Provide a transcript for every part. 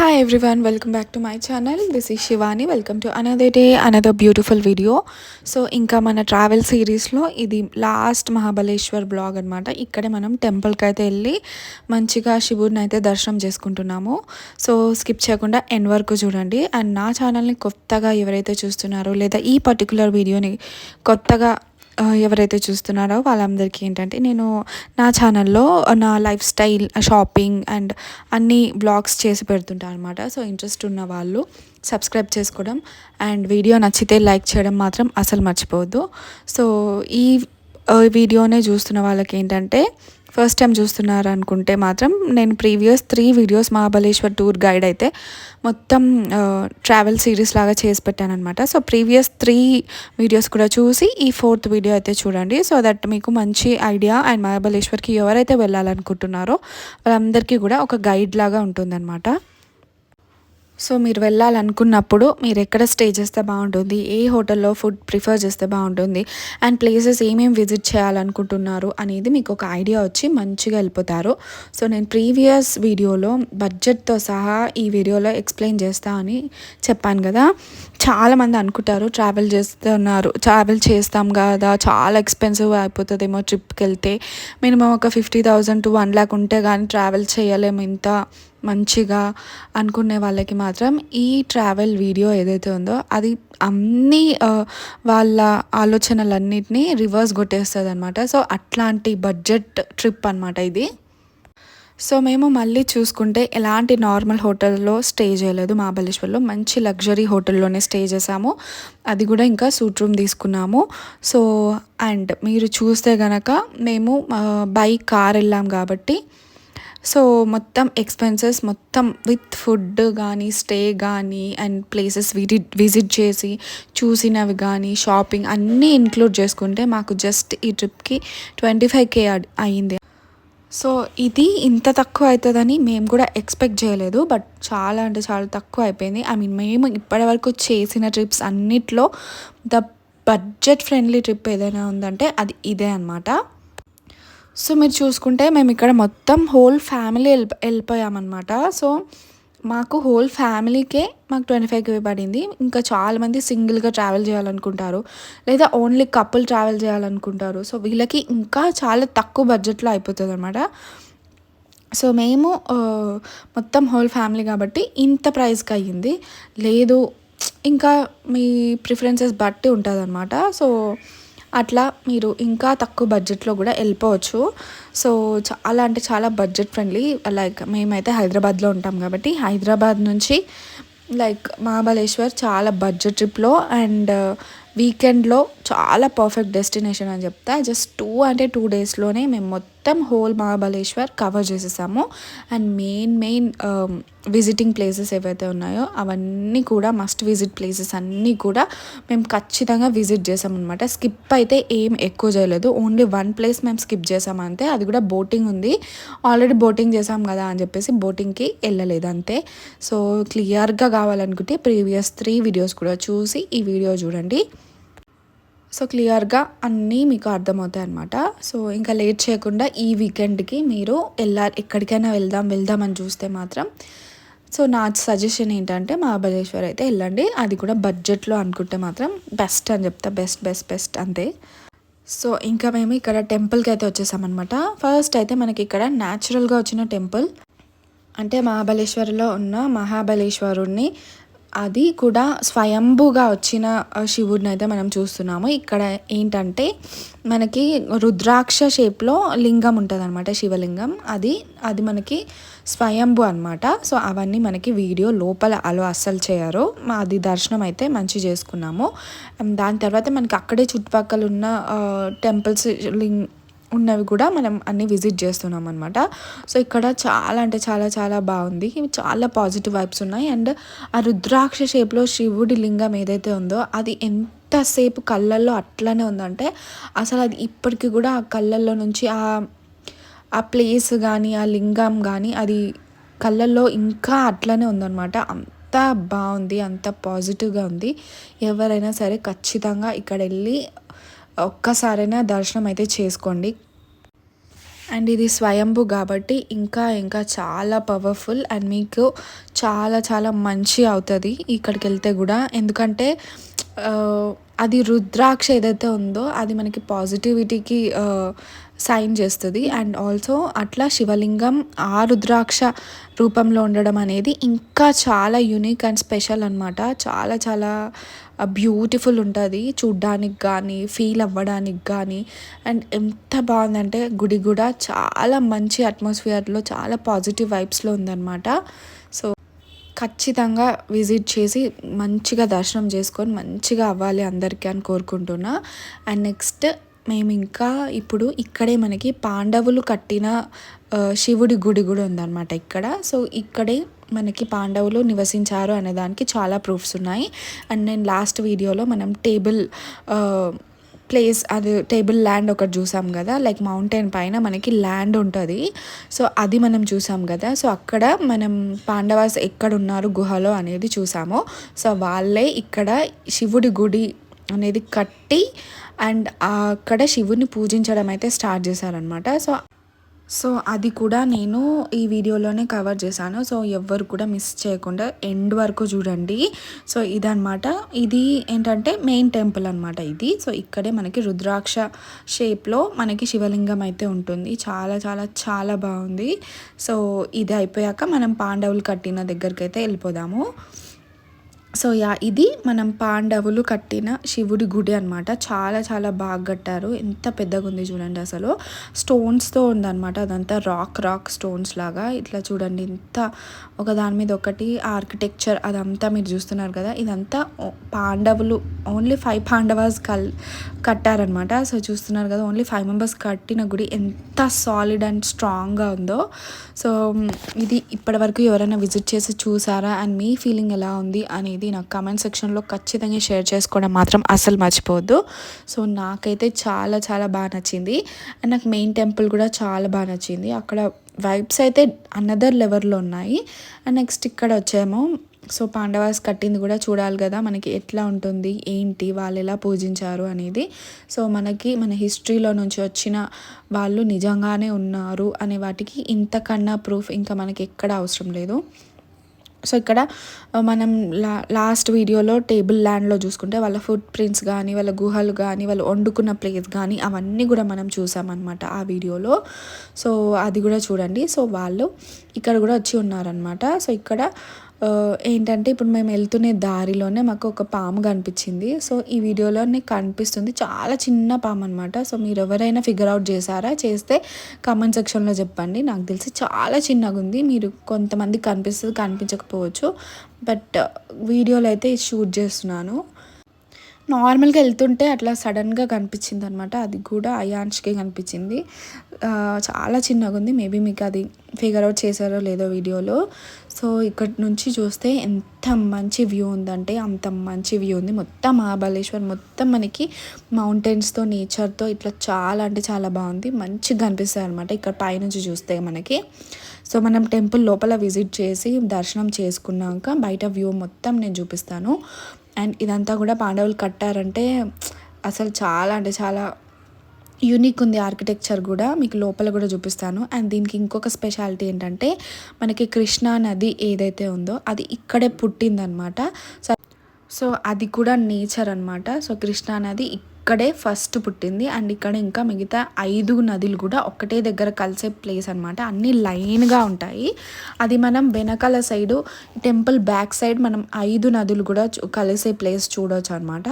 Hi everyone welcome back to my channel this is Shivani welcome to another day another beautiful video so ఇంకా మన travel సిరీస్లో ఇది last Mahabaleshwar blog అనమాట ఇక్కడే మనం టెంపుల్కి అయితే వెళ్ళి మంచిగా శివుడిని అయితే దర్శనం చేసుకుంటున్నాము. సో స్కిప్ చేయకుండా ఎన్ వరకు చూడండి. అండ్ నా ఛానల్ని కొత్తగా ఎవరైతే చూస్తున్నారో లేదా ఈ పర్టికులర్ వీడియోని కొత్తగా ఎవరైతే చూస్తున్నారో వాళ్ళందరికీ ఏంటంటే నేను నా ఛానల్లో నా లైఫ్ స్టైల్ షాపింగ్ అండ్ అన్ని బ్లాగ్స్ చేసి పెడుతుంటాను అనమాట సో ఇంట్రెస్ట్ ఉన్న వాళ్ళు సబ్స్క్రైబ్ చేసుకోవడం అండ్ వీడియో నచ్చితే లైక్ చేయడం మాత్రం అసలు మర్చిపోవద్దు. సో ఈ వీడియోనే చూస్తున్న వాళ్ళకి ఏంటంటే ఫస్ట్ టైం చూస్తున్నారు అనుకుంటే మాత్రం నేను previous three videos Mahabaleshwar tour guide అయితే మొత్తం ట్రావెల్ సిరీస్ లాగా చేసి పెట్టాను అనమాట సో ప్రీవియస్ త్రీ వీడియోస్ కూడా చూసి ఈ ఫోర్త్ వీడియో అయితే చూడండి. సో దట్ మీకు మంచి ఐడియా అండ్ మహాబలేశ్వర్కి ఎవరైతే వెళ్ళాలనుకుంటున్నారో వాళ్ళందరికీ కూడా ఒక గైడ్ లాగా ఉంటుందన్నమాట. సో మీరు వెళ్ళాలనుకున్నప్పుడు మీరు ఎక్కడ స్టే చేస్తే బాగుంటుంది ఏ హోటల్లో ఫుడ్ ప్రిఫర్ చేస్తే బాగుంటుంది అండ్ ప్లేసెస్ ఏమేమి విజిట్ చేయాలనుకుంటున్నారు అనేది మీకు ఒక ఐడియా వచ్చి మంచిగా వెళ్ళిపోతారు సో నేను ప్రీవియస్ వీడియోలో బడ్జెట్తో సహా ఈ వీడియోలో ఎక్స్ప్లెయిన్ చేస్తా అని చెప్పాను కదా. చాలామంది అనుకుంటారు ట్రావెల్ చేస్తున్నారు ట్రావెల్ చేస్తాం కదా చాలా ఎక్స్పెన్సివ్ అయిపోతుందేమో ట్రిప్కి వెళ్తే మినిమం ఒక fifty thousand to one lakh ఉంటే కానీ ట్రావెల్ చేయలేము ఇంత మంచిగా అనుకునే వాళ్ళకి మాత్రం ఈ ట్రావెల్ వీడియో ఏదైతే ఉందో అది అన్ని వాళ్ళ ఆలోచనలన్నిటినీ రివర్స్ కొట్టేస్తుంది అనమాట సో అట్లాంటి బడ్జెట్ ట్రిప్ అనమాట ఇది. సో మేము మళ్ళీ చూసుకుంటే ఎలాంటి నార్మల్ హోటల్లో స్టే చేయలేదు. మహాబలేశ్వర్లో మంచి లగ్జరీ హోటల్లోనే స్టే చేసాము. అది కూడా ఇంకా సూట్ రూమ్ తీసుకున్నాము. సో అండ్ మీరు చూస్తే గనక మేము బై కార్ వెళ్ళాం కాబట్టి సో మొత్తం ఎక్స్పెన్సెస్ మొత్తం విత్ ఫుడ్ కానీ స్టే కానీ అండ్ ప్లేసెస్ విజిట్ విజిట్ చేసి చూసినవి కానీ షాపింగ్ అన్నీ ఇంక్లూడ్ చేసుకుంటే మాకు జస్ట్ ఈ ట్రిప్కి ట్వంటీ ఫైవ్ కే అయింది సో ఇది ఇంత తక్కువ అవుతుందని మేము కూడా ఎక్స్పెక్ట్ చేయలేదు బట్ చాలా అంటే చాలా తక్కువ అయిపోయింది. ఐ మీన్ మేము ఇప్పటివరకు చేసిన ట్రిప్స్ అన్నిట్లో ద బడ్జెట్ ఫ్రెండ్లీ ట్రిప్ ఏదైనా ఉందంటే అది ఇదే అనమాట సో మీరు చూసుకుంటే మేము ఇక్కడ మొత్తం హోల్ ఫ్యామిలీ వెళ్ళి వెళ్ళిపోయామన్నమాట. సో మాకు హోల్ ఫ్యామిలీకే మాకు ట్వంటీ ఫైవ్ కే పడింది. ఇంకా చాలామంది సింగిల్గా ట్రావెల్ చేయాలనుకుంటారు. లేదా ఓన్లీ కపుల్ ట్రావెల్ చేయాలనుకుంటారు. సో వీళ్ళకి ఇంకా చాలా తక్కువ బడ్జెట్లో అయిపోతుంది అనమాట సో మేము మొత్తం హోల్ ఫ్యామిలీ కాబట్టి ఇంత ప్రైస్కి అయ్యింది. లేదు ఇంకా మీ ప్రిఫరెన్సెస్ బట్టి ఉంటుంది అనమాట సో అట్లా మీరు ఇంకా తక్కువ బడ్జెట్లో కూడా వెళ్ళిపోవచ్చు. సో చాలా అంటే చాలా బడ్జెట్ ఫ్రెండ్లీ లైక్ మేమైతే హైదరాబాద్లో ఉంటాం కాబట్టి హైదరాబాద్ నుంచి లైక్ మహాబలేశ్వర్ చాలా బడ్జెట్ ట్రిప్లో అండ్ వీకెండ్లో చాలా పర్ఫెక్ట్ డెస్టినేషన్ అని చెప్తా. జస్ట్ టూ అంటే టూ డేస్లోనే మేము మొత్తం హోల్ మహాబలేశ్వర్ కవర్ చేసేసాము. And main main visiting places ఏవైతే ఉన్నాయో అవన్నీ కూడా మస్ట్ విజిట్ ప్లేసెస్ అన్నీ కూడా మేము ఖచ్చితంగా విజిట్ చేసామన్నమాట. స్కిప్ అయితే ఏం ఎక్కువ చేయలేదు. ఓన్లీ వన్ ప్లేస్ మేము స్కిప్ చేసాం అంతే అది కూడా బోటింగ్ ఉంది. ఆల్రెడీ బోటింగ్ చేసాం కదా అని చెప్పేసి బోటింగ్కి వెళ్ళలేదు అంతే. సో క్లియర్గా కావాలనుకుంటే ప్రీవియస్ త్రీ వీడియోస్ కూడా చూసి ఈ వీడియో చూడండి. సో క్లియర్గా అన్నీ మీకు అర్థమవుతాయి అనమాట సో ఇంకా లేట్ చేయకుండా ఈ వీకెండ్కి మీరు వెళ్ళాలి ఎక్కడికైనా వెళ్దాం వెళ్దాం అని చూస్తే మాత్రం సో నా సజెషన్ ఏంటంటే మహాబలేశ్వర్ అయితే వెళ్ళండి. అది కూడా బడ్జెట్లో అనుకుంటే మాత్రం బెస్ట్ అని చెప్తా. బెస్ట్ బెస్ట్ బెస్ట్ అంతే. సో ఇంకా మేము ఇక్కడ టెంపుల్కి అయితే వచ్చేసామన్నమాట ఫస్ట్ అయితే మనకి ఇక్కడ న్యాచురల్గా వచ్చిన టెంపుల్ అంటే మహాబలేశ్వరిలో ఉన్న మహాబలేశ్వరుణ్ణి అది కూడా స్వయంభుగా వచ్చిన శివుడిని అయితే మనం చూస్తున్నాము. ఇక్కడ ఏంటంటే మనకి రుద్రాక్ష షేప్లో లింగం ఉంటుంది అనమాట శివలింగం. అది అది మనకి స్వయంభు అనమాట సో అవన్నీ మనకి వీడియో లోపల అలో అస్సలు చేయరు. మా అది దర్శనం అయితే మంచి చేసుకున్నాము. దాని తర్వాత మనకి అక్కడే చుట్టుపక్కల ఉన్న టెంపుల్స్ లింగ్ ఉన్నవి కూడా మనం అన్ని విజిట్ చేస్తున్నాం అనమాట సో ఇక్కడ చాలా అంటే చాలా చాలా బాగుంది. చాలా పాజిటివ్ వైబ్స్ ఉన్నాయి. అండ్ ఆ రుద్రాక్ష షేప్లో శివుడి లింగం ఏదైతే ఉందో అది ఎంతసేపు కళ్ళల్లో అట్లనే ఉందంటే అసలు అది ఇప్పటికీ కూడా ఆ కళ్ళల్లో నుంచి ఆ ఆ ప్లేస్ కానీ ఆ లింగం కానీ అది కళ్ళల్లో ఇంకా అట్లనే ఉందన్నమాట. అంత బాగుంది అంత పాజిటివ్గా ఉంది. ఎవరైనా సరే ఖచ్చితంగా ఇక్కడ వెళ్ళి ఒక్కసారైనా దర్శనం అయితే చేసుకోండి. అండ్ ఇది స్వయంభు కాబట్టి ఇంకా ఇంకా చాలా పవర్ఫుల్ అండ్ మీకు చాలా చాలా మంచి అవుతుంది ఇక్కడికి వెళ్తే కూడా. ఎందుకంటే అది రుద్రాక్ష ఏదైతే ఉందో అది మనకి పాజిటివిటీకి సైన్ చేస్తుంది. అండ్ ఆల్సో అట్లా శివలింగం ఆ రుద్రాక్ష రూపంలో ఉండడం అనేది ఇంకా చాలా యూనిక్ అండ్ స్పెషల్ అనమాట చాలా చాలా బ్యూటిఫుల్ ఉంటుంది. చూడ్డానికి కానీ ఫీల్ అవ్వడానికి కానీ అండ్ ఎంత బాగుందంటే గుడి కూడా చాలా మంచి అట్మాస్ఫియర్లో చాలా పాజిటివ్ వైబ్స్లో ఉందన్నమాట. సో ఖచ్చితంగా విజిట్ చేసి మంచిగా దర్శనం చేసుకొని మంచిగా అవ్వాలి అందరికీ అని కోరుకుంటున్నా. అండ్ నెక్స్ట్ మేము ఇంకా ఇప్పుడు ఇక్కడే మనకి పాండవులు కట్టిన శివుడి గుడి కూడా ఉందన్నమాట ఇక్కడ. సో ఇక్కడే మనకి పాండవులు నివసించారు అనే దానికి చాలా ప్రూఫ్స్ ఉన్నాయి. అండ్ నేను లాస్ట్ వీడియోలో మనం టేబుల్ ప్లేస్ అది టేబుల్ ల్యాండ్ ఒకటి చూసాం కదా లైక్ మౌంటైన్ పైన మనకి ల్యాండ్ ఉంటుంది. సో అది మనం చూసాం కదా. సో అక్కడ మనం పాండవాస్ ఎక్కడ ఉన్నారు గుహలో అనేది చూసాము. సో వాళ్ళే ఇక్కడ శివుడి గుడి అనేది కట్టి అండ్ అక్కడ శివుని పూజించడం అయితే స్టార్ట్ చేశారనమాట సో సో అది కూడా నేను ఈ వీడియోలోనే కవర్ చేశాను. సో ఎవ్వరు కూడా మిస్ చేయకుండా ఎండ్ వరకు చూడండి. సో ఇదనమాట ఇది ఏంటంటే మెయిన్ టెంపుల్ అనమాట ఇది. సో ఇక్కడే మనకి రుద్రాక్ష షేప్లో మనకి శివలింగం అయితే ఉంటుంది. చాలా చాలా చాలా బాగుంది. సో ఇది అయిపోయాక మనం పాండవులు కట్టిన దగ్గరికి అయితే వెళ్ళిపోదాము. సో యా ఇది మనం పాండవులు కట్టిన శివుడి గుడి అనమాట చాలా చాలా బాగా కట్టారు. ఎంత పెద్దగా ఉంది చూడండి అసలు. స్టోన్స్తో ఉందన్నమాట. అదంతా రాక్ రాక్ స్టోన్స్ లాగా. ఇట్లా చూడండి ఇంత ఒక దాని మీద ఒకటి ఆర్కిటెక్చర్ అదంతా మీరు చూస్తున్నారు కదా. ఇదంతా పాండవులు ఓన్లీ ఫైవ్ పాండవాస్ కల్ కట్టారనమాట సో చూస్తున్నారు కదా ఓన్లీ ఫైవ్ మెంబర్స్ కట్టిన గుడి ఎంత సాలిడ్ అండ్ స్ట్రాంగ్గా ఉందో. సో ఇది ఇప్పటివరకు ఎవరైనా విజిట్ చేసి చూసారా? అండ్ మీ ఫీలింగ్ ఎలా ఉంది? అనేది నాకు కమెంట్ సెక్షన్లో ఖచ్చితంగా షేర్ చేసుకోవడం మాత్రం అసలు మర్చిపోవద్దు. సో నాకైతే చాలా చాలా బాగా నచ్చింది. అండ్ నాకు మెయిన్ టెంపుల్ కూడా చాలా బాగా నచ్చింది. అక్కడ వైబ్స్ అయితే అనదర్ లెవెల్లో ఉన్నాయి. అండ్ నెక్స్ట్ ఇక్కడ వచ్చాము సో పాండవాస్ కట్టింది కూడా చూడాలి కదా మనకి ఎట్లా ఉంటుంది ఏంటి వాళ్ళు ఎలా పూజించారు అనేది. సో మనకి మన హిస్టరీలో నుంచి వచ్చిన వాళ్ళు నిజంగానే ఉన్నారు అనే వాటికి ఇంతకన్నా ప్రూఫ్ ఇంకా మనకి ఎక్కడ అవసరం లేదు. సో ఇక్కడ మనం లా లాస్ట్ వీడియోలో టేబుల్ ల్యాండ్లో చూసుకుంటే వాళ్ళ ఫుట్ ప్రింట్స్ కానీ వాళ్ళ గుహలు కానీ వాళ్ళు వండుకున్న ప్లేస్ కానీ అవన్నీ కూడా మనం చూసామన్నమాట ఆ వీడియోలో. సో అది కూడా చూడండి. సో వాళ్ళు ఇక్కడ కూడా వచ్చి ఉన్నారనమాట సో ఇక్కడ ఏంటంటే ఇప్పుడు మేము వెళ్తున్న దారిలోనే మాకు ఒక పాము కనిపించింది. సో ఈ వీడియోలోనే కనిపిస్తుంది. చాలా చిన్న పాము అనమాట సో మీరు ఎవరైనా ఫిగర్ అవుట్ చేశారా? చేస్తే కామెంట్ సెక్షన్లో చెప్పండి. నాకు తెలిసి చాలా చిన్నగా ఉంది. మీరు కొంతమంది కనిపిస్తుంది కనిపించకపోవచ్చు. బట్ వీడియోలో అయితే షూట్ చేస్తున్నాను. నార్మల్గా వెళ్తుంటే అట్లా సడన్గా కనిపించింది అనమాట అది కూడా అయాన్ష్కే కనిపించింది. చాలా చిన్నగా ఉంది. మేబీ మీకు అది ఫిగర్ అవుట్ చేశారో లేదో వీడియోలో. సో ఇక్కడ నుంచి చూస్తే ఎంత మంచి వ్యూ ఉందంటే అంత మంచి వ్యూ ఉంది. మొత్తం మహాబలేశ్వర్ మొత్తం మనకి మౌంటైన్స్తో నేచర్తో ఇట్లా చాలా అంటే చాలా బాగుంది. మంచిగా కనిపిస్తుంది అనమాట ఇక్కడ పైనుంచి చూస్తే మనకి. సో మనం టెంపుల్ లోపల విజిట్ చేసి దర్శనం చేసుకున్నాక బయట వ్యూ మొత్తం నేను చూపిస్తాను. అండ్ ఇదంతా కూడా పాండవులు కట్టారంటే అసలు చాలా అంటే చాలా యూనిక్ ఉంది ఆర్కిటెక్చర్ కూడా. మీకు లోపల కూడా చూపిస్తాను. అండ్ దీనికి ఇంకొక స్పెషాలిటీ ఏంటంటే మనకి కృష్ణా నది ఏదైతే ఉందో అది ఇక్కడే పుట్టిందనమాట. సో సో అది కూడా నేచర్ అనమాట సో కృష్ణా నది ఇక్కడే ఫస్ట్ పుట్టింది అండ్ ఇక్కడ ఇంకా మిగతా ఐదు నదులు కూడా ఒకటే దగ్గర కలిసే ప్లేస్ అనమాట అన్నీ లైన్గా ఉంటాయి. అది మనం వెనకాల సైడు టెంపుల్ బ్యాక్ సైడ్ మనం ఐదు నదులు కూడా చూ- కలిసే ప్లేస్ చూడవచ్చు అనమాట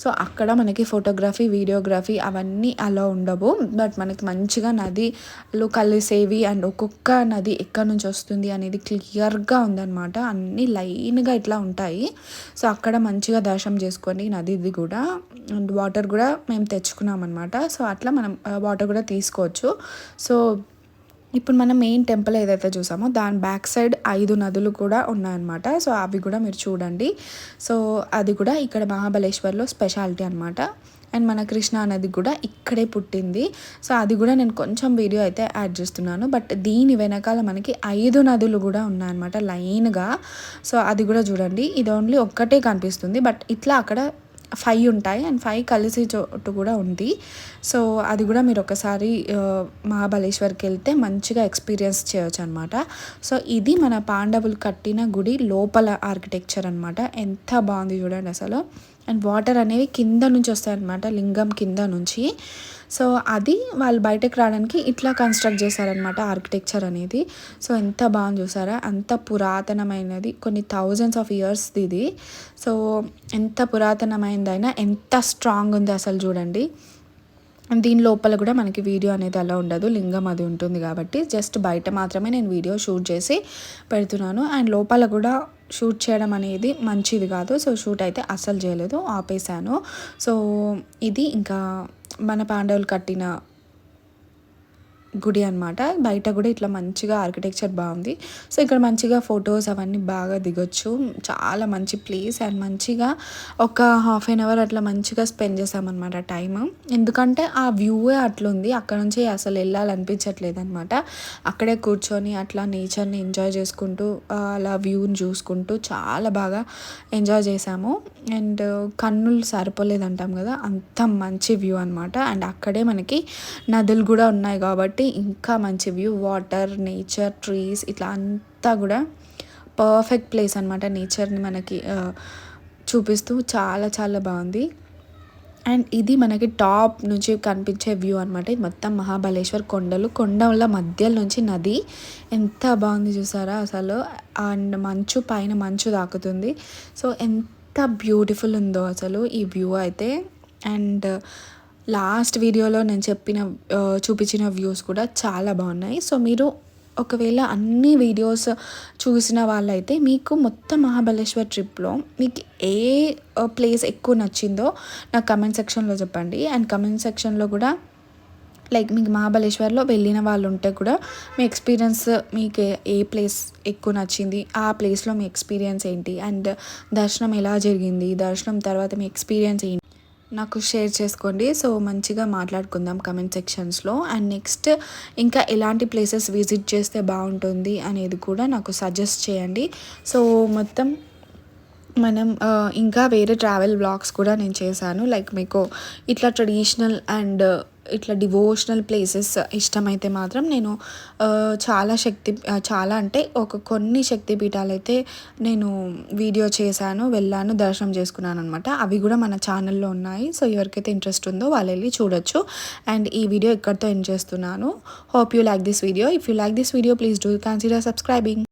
సో అక్కడ మనకి ఫోటోగ్రఫీ వీడియోగ్రఫీ అవన్నీ అలా ఉండవు. బట్ మనకి మంచిగా నదిలో కలిసేవి అండ్ ఒక్కొక్క నది ఎక్కడి నుంచి వస్తుంది అనేది క్లియర్గా ఉందన్నమాట. అన్నీ లైన్గా ఇట్లా ఉంటాయి. సో అక్కడ మంచిగా దర్శనం చేసుకొని నదిది కూడా అండ్ వాటర్ కూడా మేము తెచ్చుకున్నాం అనమాట సో అట్లా మనం వాటర్ కూడా తీసుకోవచ్చు. సో ఇప్పుడు మనం మెయిన్ టెంపుల్ ఏదైతే చూసామో దాని బ్యాక్ సైడ్ ఐదు నదులు కూడా ఉన్నాయన్నమాట. సో అవి కూడా మీరు చూడండి. సో అది కూడా ఇక్కడ మహాబలేశ్వర్లో స్పెషాలిటీ అనమాట అండ్ మన కృష్ణా నది కూడా ఇక్కడే పుట్టింది. సో అది కూడా నేను కొంచెం వీడియో అయితే యాడ్ చేస్తున్నాను. బట్ దీని వెనకాల మనకి ఐదు నదులు కూడా ఉన్నాయన్నమాట లైన్గా. సో అది కూడా చూడండి. ఇది ఓన్లీ ఒక్కటే కనిపిస్తుంది. బట్ ఇట్లా అక్కడ ఫైవ్ ఉంటాయి అండ్ ఫైవ్ కలిసి చోటు కూడా ఉంది. సో అది కూడా మీరు ఒకసారి మహాబలేశ్వర్కి వెళ్తే మంచిగా ఎక్స్పీరియన్స్ చేయొచ్చు అనమాట సో ఇది మన పాండవులు కట్టిన గుడి లోపల ఆర్కిటెక్చర్ అనమాట ఎంత బాగుంది చూడండి అసలు. అండ్ వాటర్ అనేవి కింద నుంచి వస్తాయనమాట లింగం కింద నుంచి. సో అది వాళ్ళు బయటకు రావడానికి ఇట్లా కన్స్ట్రక్ట్ చేశారనమాట ఆర్కిటెక్చర్ అనేది. సో ఎంత బాగుంది చూసారా? అంత పురాతనమైనది కొన్ని థౌజండ్స్ ఆఫ్ ఇయర్స్ ఇది. సో ఎంత పురాతనమైనదైనా ఎంత స్ట్రాంగ్ ఉంది అసలు చూడండి. దీని లోపల కూడా మనకి వీడియో అనేది అలా ఉండదు. లింగం అది ఉంటుంది కాబట్టి జస్ట్ బయట మాత్రమే నేను వీడియో షూట్ చేసి పెడుతున్నాను. అండ్ లోపల కూడా షూట్ చేయడం అనేది మంచిది కాదు. సో షూట్ అయితే అస్సలు చేయలేదు ఆపేసాను సో ఇది ఇంకా మన పాండవులు కట్టిన గుడి అనమాట బయట కూడా ఇట్లా మంచిగా ఆర్కిటెక్చర్ బాగుంది. సో ఇక్కడ మంచిగా ఫొటోస్ అవన్నీ బాగా దిగొచ్చు. చాలా మంచి ప్లేస్ అండ్ మంచిగా ఒక హాఫ్ అన్ అవర్ అట్లా మంచిగా స్పెండ్ చేసామన్నమాట టైం ఎందుకంటే ఆ వ్యూవే అట్లుంది. అక్కడ నుంచి అసలు వెళ్ళాలనిపించట్లేదు అనమాట అక్కడే కూర్చొని అట్లా నేచర్ని ఎంజాయ్ చేసుకుంటూ అలా వ్యూని చూసుకుంటూ చాలా బాగా ఎంజాయ్ చేసాము. అండ్ కన్నులు సరిపోలేదు అంటాం కదా. అంత మంచి వ్యూ అనమాట అండ్ అక్కడే మనకి నదులు కూడా ఉన్నాయి కాబట్టి ఇంకా మంచి వ్యూ వాటర్ నేచర్ ట్రీస్ ఇట్లా అంతా కూడా పర్ఫెక్ట్ ప్లేస్ అనమాట నేచర్ని మనకి చూపిస్తూ చాలా చాలా బాగుంది. అండ్ ఇది మనకి టాప్ నుంచి కనిపించే వ్యూ అనమాట ఇది మొత్తం మహాబలేశ్వర్ కొండలు కొండల మధ్యలో నుంచి నది. ఎంత బాగుంది చూసారా అసలు. అండ్ మంచు పైన మంచు తాకుతుంది సో ఎంత బ్యూటిఫుల్ ఉందో అసలు ఈ వ్యూ అయితే. అండ్ లాస్ట్ వీడియోలో నేను చెప్పిన చూపించిన వ్యూస్ కూడా చాలా బాగున్నాయి. సో మీరు ఒకవేళ అన్ని వీడియోస్ చూసిన వాళ్ళైతే మీకు మొత్తం మహాబలేశ్వర్ ట్రిప్లో మీకు ఏ ప్లేస్ ఎక్కువ నచ్చిందో నాకు కమెంట్ సెక్షన్లో చెప్పండి. అండ్ కమెంట్ సెక్షన్లో కూడా లైక్ మీకు మహాబలేశ్వర్లో వెళ్ళిన వాళ్ళు ఉంటే కూడా మీ ఎక్స్పీరియన్స్ మీకు ఏ ప్లేస్ ఎక్కువ నచ్చింది ఆ ప్లేస్లో మీ ఎక్స్పీరియన్స్ ఏంటి అండ్ దర్శనం ఎలా జరిగింది దర్శనం తర్వాత మీ ఎక్స్పీరియన్స్ ఏంటి? నాకు షేర్ చేసుకోండి. సో మంచిగా మాట్లాడుకుందాం కమెంట్ సెక్షన్స్లో అండ్ నెక్స్ట్ ఇంకా ఎలాంటి ప్లేసెస్ విజిట్ చేస్తే బాగుంటుంది అనేది కూడా నాకు సజెస్ట్ చేయండి. సో మొత్తం మనం ఇంకా వేరే ట్రావెల్ బ్లాగ్స్ కూడా నేను చేశాను. లైక్ మీకు ఇట్లా ట్రెడిషనల్ అండ్ ఇట్లా డివోషనల్ ప్లేసెస్ ఇష్టమైతే మాత్రం నేను చాలా శక్తి చాలా అంటే ఒక కొన్ని శక్తి పీఠాలు అయితే నేను వీడియో చేశాను వెళ్ళాను దర్శనం చేసుకున్నాను అనమాట అవి కూడా మన ఛానల్లో ఉన్నాయి. సో ఎవరికైతే ఇంట్రెస్ట్ ఉందో వాళ్ళు వెళ్ళి చూడొచ్చు. అండ్ ఈ వీడియో ఇక్కడితో ఎండ్ చేస్తున్నాను? Hope you like this video if you like this video please do consider subscribing